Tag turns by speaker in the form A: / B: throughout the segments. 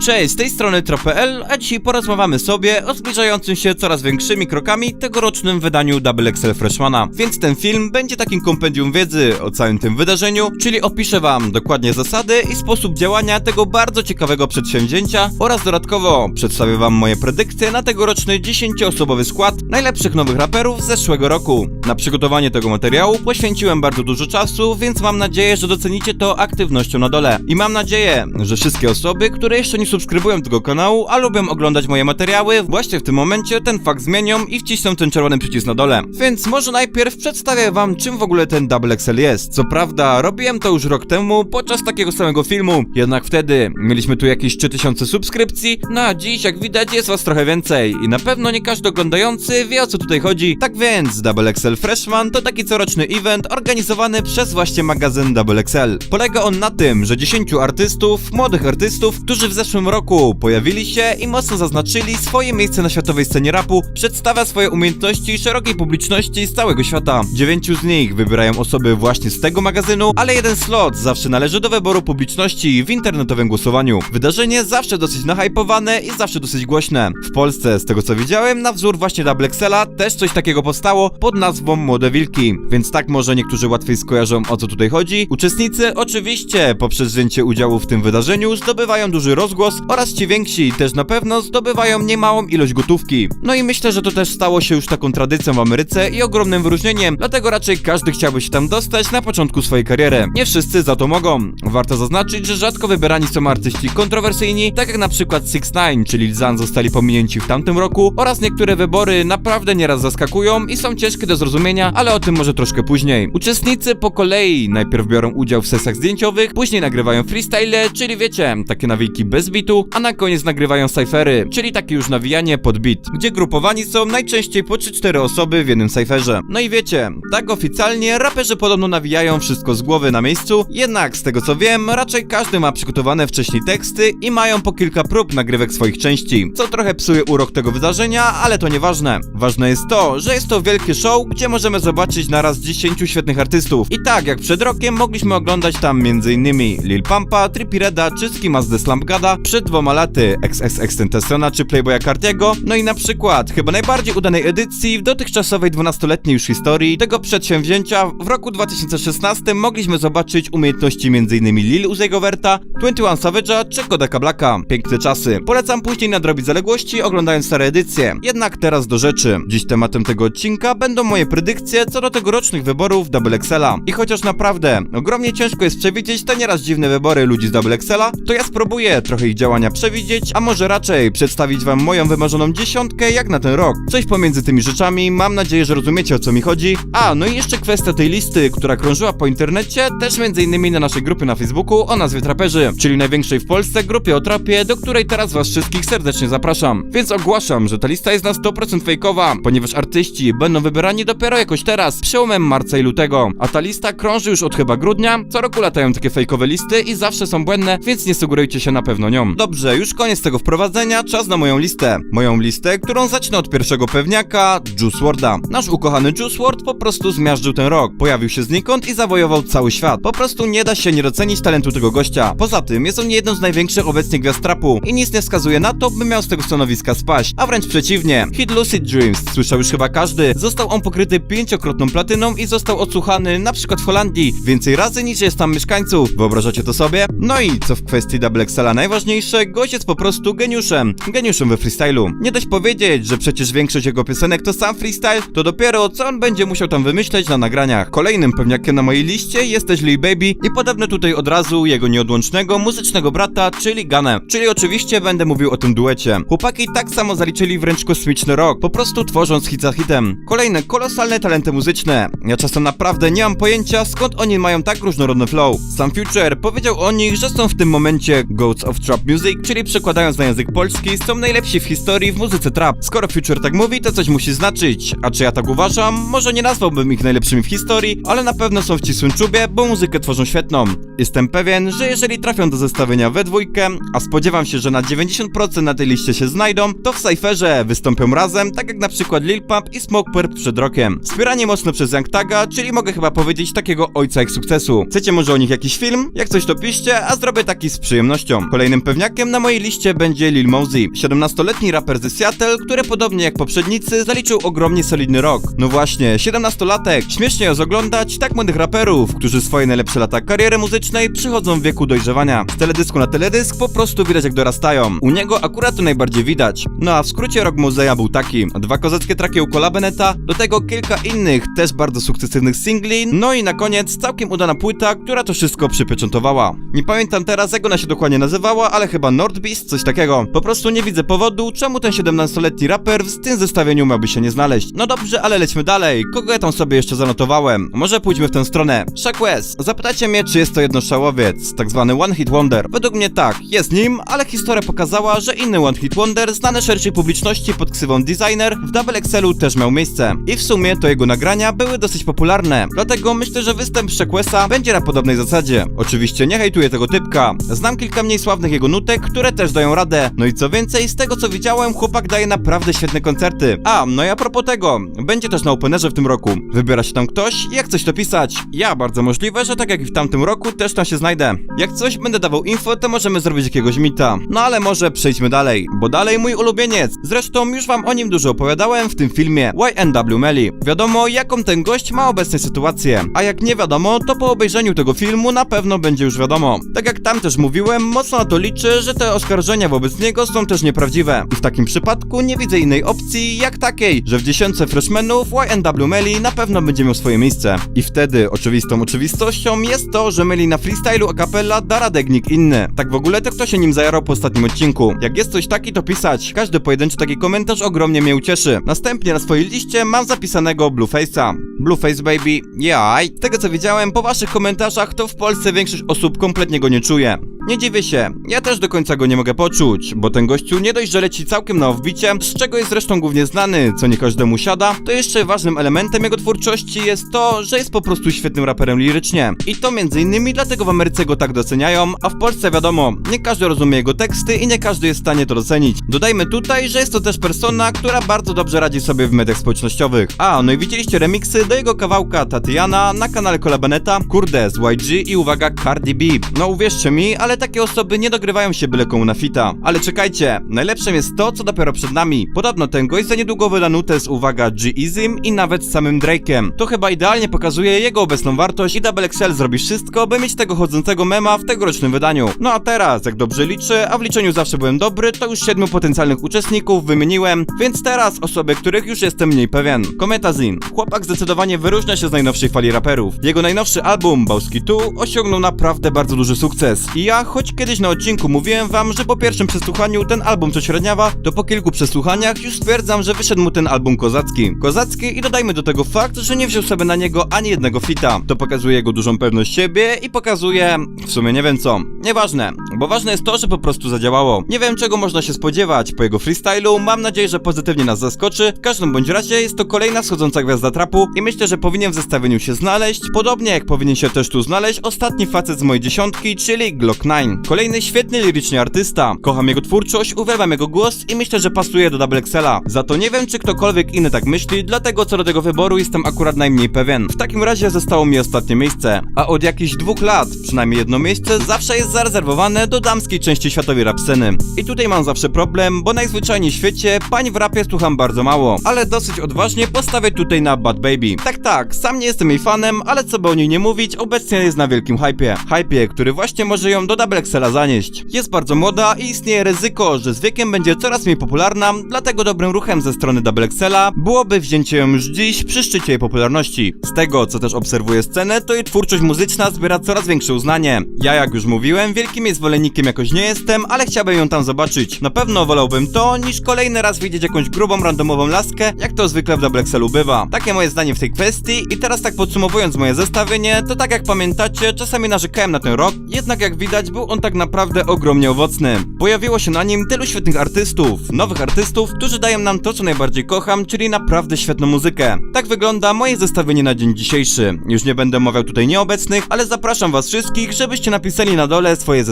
A: Cześć, z tej strony Tro.pl, a dzisiaj porozmawiamy sobie o zbliżającym się coraz większymi krokami tegorocznym wydaniu Double XL Freshmana. Więc ten film będzie takim kompendium wiedzy o całym tym wydarzeniu, czyli opiszę wam dokładnie zasady i sposób działania tego bardzo ciekawego przedsięwzięcia oraz dodatkowo przedstawię wam moje predykcje na tegoroczny 10-osobowy skład najlepszych nowych raperów z zeszłego roku. Na przygotowanie tego materiału poświęciłem bardzo dużo czasu, więc mam nadzieję, że docenicie to aktywnością na dole. I mam nadzieję, że wszystkie osoby, które jeszcze nie subskrybują tego kanału, a lubią oglądać moje materiały, właśnie w tym momencie ten fakt zmienią i wcisną ten czerwony przycisk na dole. Więc może najpierw przedstawię wam, czym w ogóle ten Double XL jest. Co prawda, robiłem to już rok temu, podczas takiego samego filmu, jednak wtedy mieliśmy tu jakieś 3000 subskrypcji, no a dziś, jak widać, jest was trochę więcej i na pewno nie każdy oglądający wie o co tutaj chodzi. Tak więc, Double XL Freshman to taki coroczny event organizowany przez właśnie magazyn Double XL. Polega on na tym, że 10 artystów, młodych artystów, którzy w zeszłym roku pojawili się i mocno zaznaczyli swoje miejsce na światowej scenie rapu, przedstawia swoje umiejętności szerokiej publiczności z całego świata. Dziewięciu z nich wybierają osoby właśnie z tego magazynu, ale jeden slot zawsze należy do wyboru publiczności w internetowym głosowaniu. Wydarzenie zawsze dosyć nahypowane i zawsze dosyć głośne. W Polsce, z tego co widziałem, na wzór właśnie Double Excela też coś takiego powstało pod nazwą Młode Wilki. Więc tak może niektórzy łatwiej skojarzą o co tutaj chodzi. Uczestnicy oczywiście poprzez wzięcie udziału w tym wydarzeniu zdobywają duży rozgłos oraz ci więksi też na pewno zdobywają niemałą ilość gotówki. No i myślę, że to też stało się już taką tradycją w Ameryce i ogromnym wyróżnieniem, dlatego raczej każdy chciałby się tam dostać na początku swojej kariery. Nie wszyscy za to mogą. Warto zaznaczyć, że rzadko wybierani są artyści kontrowersyjni, tak jak na przykład 6 9 czyli Lzan zostali pominięci w tamtym roku oraz niektóre wybory naprawdę nieraz zaskakują i są ciężkie do zrozumienia, ale o tym może troszkę później. Uczestnicy po kolei najpierw biorą udział w sesjach zdjęciowych, później nagrywają freestyle, czyli wiecie, takie nawijki bez bitu, a na koniec nagrywają cyfery, czyli takie już nawijanie pod beat, gdzie grupowani są najczęściej po 3-4 osoby w jednym cyferze. No i wiecie, tak oficjalnie raperzy podobno nawijają wszystko z głowy na miejscu, jednak z tego co wiem, raczej każdy ma przygotowane wcześniej teksty i mają po kilka prób nagrywek swoich części, co trochę psuje urok tego wydarzenia, ale to nieważne. Ważne jest to, że jest to wielkie show, gdzie możemy zobaczyć naraz 10 świetnych artystów. I tak jak przed rokiem mogliśmy oglądać tam m.in. Lil Pampa, Trippie Reda czy Skimas The Slump Gada, przed dwoma laty XXX Tentaciona czy Playboya Cartiego, no i na przykład chyba najbardziej udanej edycji w dotychczasowej 12-letniej już historii tego przedsięwzięcia w roku 2016 mogliśmy zobaczyć umiejętności m.in. Lil Uzi'ego Verta, 21 Savage'a czy Kodaka Blacka. Piękne czasy. Polecam później nadrobić zaległości oglądając stare edycje. Jednak teraz do rzeczy. Dziś tematem tego odcinka będą moje predykcje co do tegorocznych wyborów Double Excela. I chociaż naprawdę ogromnie ciężko jest przewidzieć te nieraz dziwne wybory ludzi z Double Excela, to ja spróbuję trochę ich działania przewidzieć, a może raczej przedstawić wam moją wymarzoną dziesiątkę jak na ten rok. Coś pomiędzy tymi rzeczami, mam nadzieję, że rozumiecie o co mi chodzi. A, no i jeszcze kwestia tej listy, która krążyła po internecie, też między innymi na naszej grupie na Facebooku o nazwie Traperzy, czyli największej w Polsce grupie o trapie, do której teraz was wszystkich serdecznie zapraszam. Więc ogłaszam, że ta lista jest na 100% fejkowa, ponieważ artyści będą wybierani dopiero jakoś teraz, przełomem marca i lutego. A ta lista krąży już od chyba grudnia, co roku latają takie fejkowe listy i zawsze są błędne, więc nie sugerujcie się na pewno nią. Dobrze, już koniec tego wprowadzenia, czas na moją listę. Moją listę, którą zacznę od pierwszego pewniaka, Juice WRLD'a. Nasz ukochany Juice WRLD po prostu zmiażdżył ten rok. Pojawił się znikąd i zawojował cały świat. Po prostu nie da się nie docenić talentu tego gościa. Poza tym jest on jedną z największych obecnie gwiazd trapu i nic nie wskazuje na to, by miał z tego stanowiska spaść. A wręcz przeciwnie. Hit Lucid Dreams, słyszał już chyba każdy, został on pokryty pięciokrotną platyną i został odsłuchany na przykład w Holandii więcej razy niż jest tam mieszkańców. Wyobrażacie to sobie? No i co w kwestii Double Excela najważniejsze, gość jest po prostu geniuszem. Geniuszem we freestylu. Nie dość powiedzieć, że przecież większość jego piosenek to sam freestyle, to dopiero co on będzie musiał tam wymyśleć na nagraniach. Kolejnym pewniakiem na mojej liście jest też Lil Baby i podobno tutaj od razu jego nieodłącznego muzycznego brata, czyli Ganę. Czyli oczywiście będę mówił o tym duecie. Chłopaki tak samo zaliczyli wręcz kosmiczny rok, po prostu tworząc hit za hitem. Kolejne kolosalne talenty muzyczne. Ja czasem naprawdę nie mam pojęcia skąd oni mają tak różnorodny flow. Sam Future powiedział o nich, że są w tym momencie Goats of Trap Music, czyli przekładając na język polski, są najlepsi w historii w muzyce trap. Skoro Future tak mówi, to coś musi znaczyć. A czy ja tak uważam? Może nie nazwałbym ich najlepszymi w historii, ale na pewno są w ścisłym czubie, bo muzykę tworzą świetną. Jestem pewien, że jeżeli trafią do zestawienia we dwójkę, a spodziewam się, że na 90% na tej liście się znajdą, to w Cypherze wystąpią razem, tak jak na przykład Lil Pump i Smoke Purp przed rokiem. Wspieranie mocno przez Young Taga, czyli mogę chyba powiedzieć takiego ojca ich sukcesu. Chcecie może o nich jakiś film? Jak coś to piszcie, a zrobię taki z przyjemnością. Kolejnym pewniakiem na mojej liście będzie Lil Mosey, 17-letni raper ze Seattle, który podobnie jak poprzednicy zaliczył ogromnie solidny rok. No właśnie, 17-latek. Śmiesznie jest oglądać tak młodych raperów, którzy swoje najlepsze lata kariery muzycznej przychodzą w wieku dojrzewania. Z teledysku na teledysk po prostu widać jak dorastają. U niego akurat to najbardziej widać. No a w skrócie rok Mozeja był taki. Dwa kozackie traki u Cola Beneta, do tego kilka innych, też bardzo sukcesywnych singli, no i na koniec całkiem udana płyta, która to wszystko przypieczętowała. Nie pamiętam teraz jak ona się dokładnie nazywała, ale chyba Nordbeast, coś takiego. Po prostu nie widzę powodu, czemu ten 17-letni raper w tym zestawieniu miałby się nie znaleźć. No dobrze, ale lećmy dalej. Kogo ja tam sobie jeszcze zanotowałem? Może pójdźmy w tę stronę. Shaq West. Zapytacie mnie, czy jest to jednoszałowiec, tak zwany One Hit Wonder. Według mnie tak, jest nim, ale historia pokazała, że inny One Hit Wonder, znany szerszej publiczności pod ksywą Designer, w Double XL-u też miał miejsce. I w sumie to jego nagrania były dosyć popularne. Dlatego myślę, że występ Shaq Westa będzie na podobnej zasadzie. Oczywiście nie hejtuję tego typka. Znam kilka mniej sławnych jego nutek, które też dają radę. No i co więcej, z tego co widziałem, chłopak daje naprawdę świetne koncerty. A, no i a propos tego, będzie też na Openerze w tym roku. Wybiera się tam ktoś i jak coś to pisać. Ja, bardzo możliwe, że tak jak i w tamtym roku, też tam się znajdę. Jak coś będę dawał info, to możemy zrobić jakiegoś mita. No ale może przejdźmy dalej, bo dalej mój ulubieniec. Zresztą już wam o nim dużo opowiadałem w tym filmie YNW Melly. Wiadomo, jaką ten gość ma obecnie sytuację. A jak nie wiadomo, to po obejrzeniu tego filmu na pewno będzie już wiadomo. Tak jak tam też mówiłem, mocno na to liczę, że te oskarżenia wobec niego są też nieprawdziwe. I w takim przypadku nie widzę innej opcji jak takiej, że w dziesiątce freshmenów YNW Melly na pewno będzie miał swoje miejsce. I wtedy oczywistą oczywistością jest to, że Melly na freestylu a cappella da nikt inny. Tak w ogóle to kto się nim zajarał po ostatnim odcinku. Jak jest coś taki to pisać. Każdy pojedynczy taki komentarz ogromnie mnie ucieszy. Następnie na swojej liście mam zapisanego Blueface'a. Blueface baby, jaj. Tego co widziałem po waszych komentarzach to w Polsce większość osób kompletnie go nie czuje. Nie dziwię się, ja też do końca go nie mogę poczuć, bo ten gościu nie dość, że leci całkiem na wbicie, z czego jest zresztą głównie znany, co nie każdemu siada, to jeszcze ważnym elementem jego twórczości jest to, że jest po prostu świetnym raperem lirycznie. I to między innymi dlatego w Ameryce go tak doceniają, a w Polsce wiadomo, nie każdy rozumie jego teksty i nie każdy jest w stanie to docenić. Dodajmy tutaj, że jest to też persona, która bardzo dobrze radzi sobie w mediach społecznościowych. A, no i widzieliście remiksy do jego kawałka Tatiana na kanale Cola Beneta, kurde, z YG i uwaga Cardi B. No uwierzcie mi, ale takie osoby nie dogrywają się byle komu na fita. Ale czekajcie, najlepszym jest to, co dopiero przed nami. Podobno ten gość za niedługo wyda nutę z uwaga G-Izim i nawet z samym Drake'em. To chyba idealnie pokazuje jego obecną wartość i Double XL zrobi wszystko, by mieć tego chodzącego mema w tegorocznym wydaniu. No a teraz, jak dobrze liczę, a w liczeniu zawsze byłem dobry, to już siedmiu potencjalnych uczestników wymieniłem, więc teraz osoby, których już jestem mniej pewien. Kometazin. Chłopak zdecydowanie wyróżnia się z najnowszej fali raperów. Jego najnowszy album, Bałski Tu, osiągnął naprawdę bardzo duży sukces. I ja, choć kiedyś na odcinku mówiłem wam, że po pierwszym przesłuchaniu ten album to średniawa, to po kilku przesłuchaniach już stwierdzam, że wyszedł mu ten album kozacki. Kozacki i dodajmy do tego fakt, że nie wziął sobie na niego ani jednego fita. To pokazuje jego dużą pewność siebie i pokazuje... w sumie nie wiem co. Nieważne, bo ważne jest to, że po prostu zadziałało. Nie wiem czego można się spodziewać po jego freestylu, mam nadzieję, że pozytywnie nas zaskoczy. W każdym bądź razie jest to kolejna wschodząca gwiazda trapu i myślę, że powinien w zestawieniu się znaleźć, podobnie jak powinien się też tu znaleźć ostatni facet z mojej dziesiątki, czyli Glock 9. Kolejny świetny lirycznie artysta. Kocham jego twórczość, uwielbiam jego głos i myślę, że pasuje do Double XL-a. Za to nie wiem, czy ktokolwiek inny tak myśli, dlatego co do tego wyboru jestem akurat najmniej pewien. W takim razie zostało mi ostatnie miejsce, a od jakichś dwóch lat, przynajmniej jedno miejsce, zawsze jest zarezerwowane do damskiej części światowej rap sceny. I tutaj mam zawsze problem, bo najzwyczajniej w świecie pań w rapie słucham bardzo mało, ale dosyć odważnie postawię tutaj na Bad Baby. Tak, tak, sam nie jestem jej fanem, ale co by o niej nie mówić, obecnie jest na wielkim hypie. Hypie, który właśnie może ją do Double XL-a zanieść. Jest bardzo młoda i istnieje ryzyko, że z wiekiem będzie coraz mniej popularna, dlatego dobrym ruchem ze strony Double XL-a byłoby wzięcie ją już dziś przy szczycie jej popularności. Z tego, co też obserwuję scenę, to jej twórczość muzyczna zbiera coraz większe uznanie. Ja, jak już mówiłem, wielkim jej zwolennikiem jakoś nie jestem, ale chciałbym ją tam zobaczyć. Na pewno wolałbym to, niż kolejny raz widzieć jakąś grubą, randomową laskę, jak to zwykle w Double bywa. Takie moje zdanie w tej kwestii i teraz tak podsumowując moje zestawienie, to tak jak pamiętacie, czasami narzekałem na ten rok, jednak jak widać był on tak naprawdę ogromnie owocny. Pojawiło się na nim tylu świetnych artystów, nowych artystów, którzy dają nam to, co najbardziej kocham, czyli naprawdę świetną muzykę. Tak wygląda moje zestawienie na dzień dzisiejszy. Już nie będę omawiał tutaj nieobecnych, ale zapraszam was wszystkich, żebyście napisali na dole swoje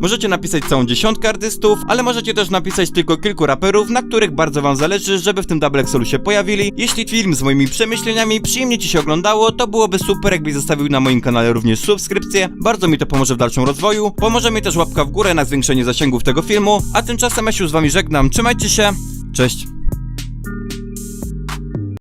A: Możecie napisać całą dziesiątkę artystów, ale możecie też napisać tylko kilku raperów, na których bardzo wam zależy, żeby w tym Double Excelu się pojawili. Jeśli film z moimi przemyśleniami przyjemnie ci się oglądało, to byłoby super, jakbyś zostawił na moim kanale również subskrypcję. Bardzo mi to pomoże w dalszym rozwoju. Pomoże mi też łapka w górę na zwiększenie zasięgów tego filmu. A tymczasem ja się z wami żegnam. Trzymajcie się. Cześć.